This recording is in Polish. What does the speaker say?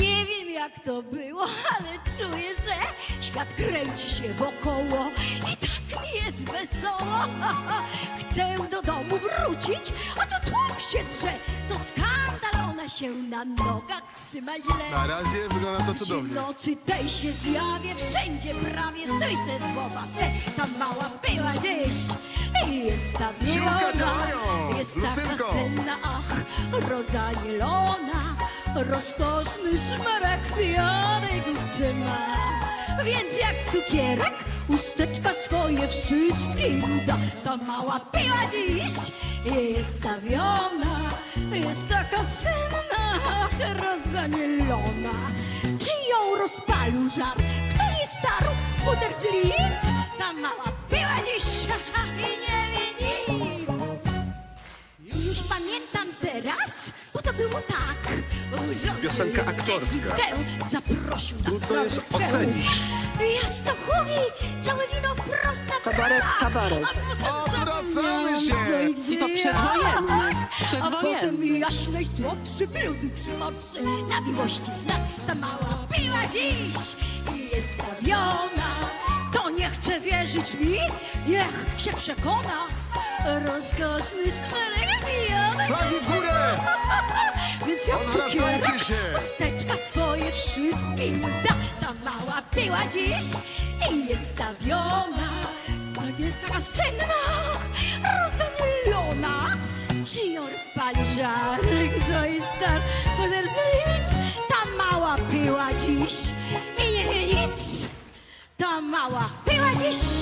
Nie wiem jak to było, ale czuję, że świat kręci się wokoło i tak mi jest wesoło. Chcę do domu wrócić, a to tłum się drze. To skandal, ona się na nogach trzyma źle. Na razie wygląda to W cudownie. nocy tej się zjawię, wszędzie prawie słyszę słowa te. Ta mała była gdzieś i jest ta Siłka! Jest Lucynko! taka senna, ach, rozanielona. Rozkoszny szmarek pijanej główce ma. Więc jak cukierek, usteczka swoje wszystkim da. Ta mała piła dziś jest stawiona. Jest taka senna, ach, rozanielona. Czy ją rozpalił żar? Kto jej starł? Puder z lic? Ta mała Piosenka aktorska. Zaprosił na Trudno jest sprawę. ocenić. Jastochowi całe wino wprost na Kabaret, wrat. kabaret. A potem Odwracamy zapomniałam, się. co i to przedwojenny. A przedwojenny. potem jaśnej słodszy bludy trzymawszy na miłości znak. Ta mała piła dziś i jest zawiona. Kto nie chce wierzyć mi, niech się przekona. Rozkoszny szmerek pijany. Flagi w górę! Wszystkim da. Ta mała piła dziś i jest stawiona. To jest taka senna, rozanielona. Czy ją rozpali żarek, to jest star poderzyc. Ta mała piła dziś i nie wie nic. Ta mała piła dziś